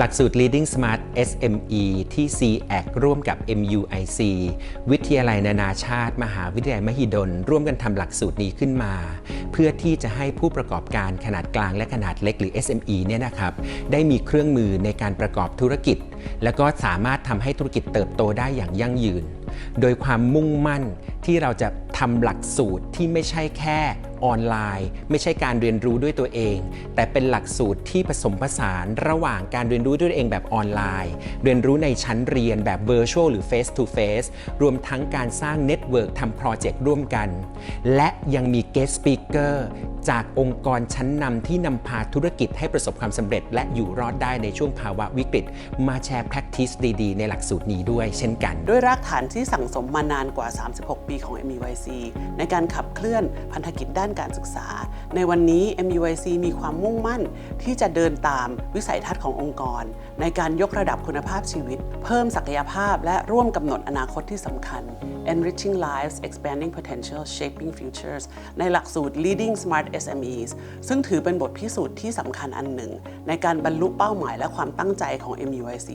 หลักสูตร Leading Smart SME ที่ CAC ร่วมกับ MUIC วิทยาลัยนานาชาติ มหาวิทยาลัยมหิดล ร่วมกันทำหลักสูตรนี้ขึ้นมาเพื่อที่จะให้ผู้ประกอบการขนาดกลางและขนาดเล็กหรือ SME เนี่ยนะครับได้มีเครื่องมือในการประกอบธุรกิจ แล้วก็สามารถทำให้ธุรกิจเติบโตได้อย่างยั่งยืน โดยความมุ่งมั่นที่เราจะทำหลักสูตรที่ไม่ใช่แค่ออนไลน์ ไม่ใช่การเรียนรู้ด้วยตัวเอง แต่เป็นหลักสูตรที่ผสมผสานระหว่างการเรียนรู้ด้วยตัวเองแบบออนไลน์ เรียนรู้ในชั้นเรียนแบบ Virtual หรือ Face to Face รวมทั้งการสร้างเน็ตเวิร์กทำโปรเจกต์ร่วมกัน และยังมี Guest Speaker Baker จากองค์กรชั้นนำที่นำพาธุรกิจให้ประสบความสำเร็จ และอยู่รอดได้ในช่วงภาวะวิกฤต มาแชร์ practice ดีๆ ในหลักสูตรนี้ด้วยเช่นกัน ด้วยรากฐานที่สั่งสมมานานกว่า 36 ปีของ MUIC ในการขับเคลื่อนพันธกิจด้านการศึกษา ในวันนี้ MUIC มีความมุ่งมั่นที่จะเดินตามวิสัยทัศน์ขององค์กร ในการยกระดับคุณภาพชีวิต เพิ่มศักยภาพและร่วมกำหนดอนาคตที่สำคัญ enriching lives expanding potential shaping futures ในหลักสูตร leading smart SMEs ซึ่งถือเป็นบทพิสูจน์ที่สำคัญอันหนึ่ง ในการบรรลุเป้าหมายและความตั้งใจของ MUIC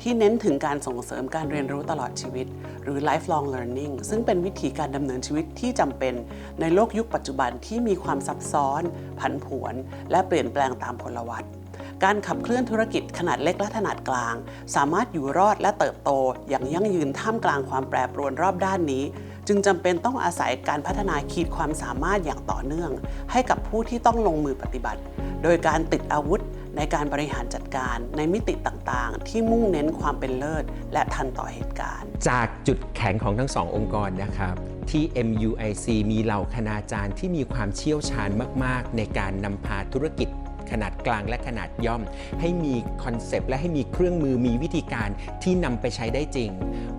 ที่เน้นถึงการส่งเสริมการเรียนรู้ตลอดชีวิต หรือ lifelong learning ซึ่งเป็นวิธีการดำเนินชีวิตที่จำเป็น ในโลกยุคปัจจุบันที่มีความซับซ้อน ผันผวน และเปลี่ยนแปลงตามพลวัตการขับเคลื่อนธุรกิจขนาดเล็กและขนาดกลาง สามารถอยู่รอดและเติบโตอย่างยั่งยืนท่ามกลางความแปรปรวนรอบด้านนี้ จึงจำเป็นต้องอาศัยการพัฒนาขีดความสามารถอย่างต่อเนื่อง ให้กับผู้ที่ต้องลงมือปฏิบัติ โดยการติดอาวุธในการบริหารจัดการในมิติต่างๆ ที่มุ่งเน้นความเป็นเลิศ และทันต่อเหตุการณ์ จากจุดแข็งของทั้งสององค์กรนะครับที่ MUIC มีเหล่าคณาจารย์ที่มีความเชี่ยวชาญมาก ๆ ในการนำพาธุรกิจ ขนาดกลางและขนาดย่อม ให้มีคอนเซปต์และให้มีเครื่องมือมีวิธีการที่นำไปใช้ได้จริง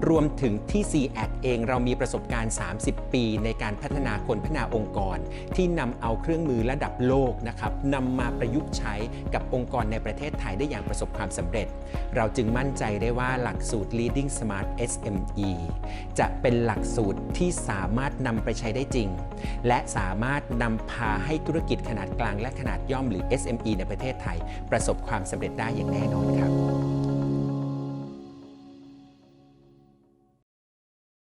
รวมถึงที่ CAC เองเรามีประสบการณ์ 30 ปี ในการพัฒนาคนพัฒนาองค์กร ที่นำเอาเครื่องมือระดับโลกนะครับนำมาประยุกต์ใช้กับองค์กรในประเทศไทยได้อย่างประสบความสำเร็จ เราจึงมั่นใจได้ว่าหลักสูตร Leading Smart SME จะเป็นหลักสูตรที่สามารถนำไปใช้ได้จริง และสามารถนำพาให้ธุรกิจขนาดกลางและขนาดย่อมหรือ SME SME ในประเทศไทย ประสบความสำเร็จได้อย่างแน่นอนครับ